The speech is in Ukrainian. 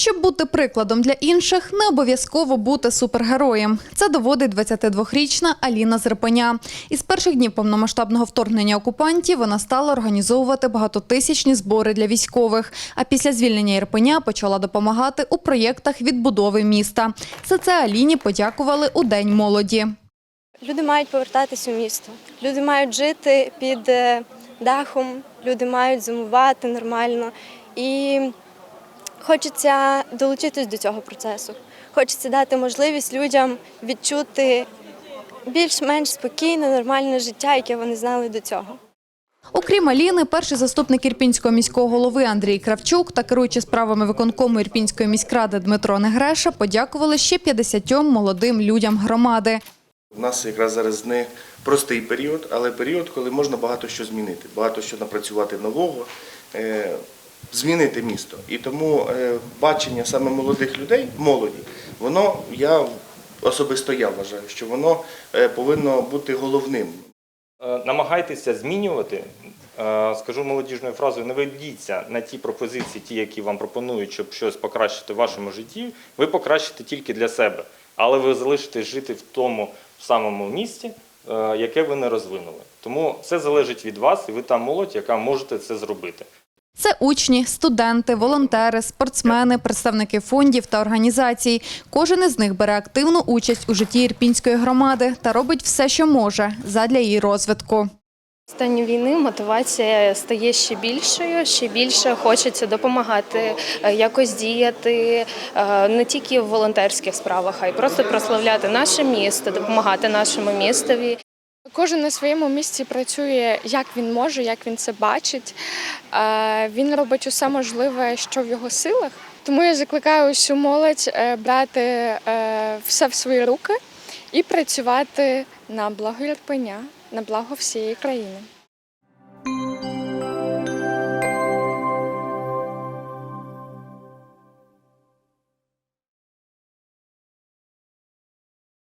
Щоб бути прикладом для інших, не обов'язково бути супергероєм. Це доводить 22-річна Аліна Зрипеня. Із перших днів повномасштабного вторгнення окупантів вона стала організовувати багатотисячні збори для військових. А після звільнення Ірпеня почала допомагати у проєктах відбудови міста. За це Аліні подякували у День молоді. Люди мають повертатись у місто. Люди мають жити під е, дахом, люди мають зимувати нормально. І хочеться долучитись до цього процесу. Хочеться дати можливість людям відчути більш-менш спокійне, нормальне життя, яке вони знали до цього. Окрім Аліни, перший заступник Ірпінського міського голови Андрій Кравчук та керуючий справами виконкому Ірпінської міськради Дмитро Негреша подякували ще 50 молодим людям громади. У нас якраз зараз не простий період, але період, коли можна багато що змінити, багато що напрацювати нового, е, змінити місто. І тому е, бачення саме молодих людей, молоді, воно я особисто я вважаю, що воно е, повинно бути головним. Е, Намагайтеся змінювати. Скажу молодіжною фразою, не ведіться на ті пропозиції, ті, які вам пропонують, щоб щось покращити в вашому житті. Ви покращите тільки для себе, але ви залишитесь жити в тому самому місті, яке ви не розвинули. Тому все залежить від вас, і ви та молодь, яка можете це зробити. Це учні, студенти, волонтери, спортсмени, представники фондів та організацій. Кожен із них бере активну участь у житті Ірпінської громади та робить все, що може задля її розвитку. Стані війни мотивація стає ще більшою, ще більше хочеться допомагати, е, якось діяти е, не тільки в волонтерських справах, а й просто прославляти наше місто, допомагати нашому містові. Кожен на своєму місці працює, як він може, як він це бачить. Е, Він робить усе можливе, що в його силах. Тому я закликаю усю молодь е, брати е, все в свої руки і працювати на благо Ірпеня, на благо всієї країни.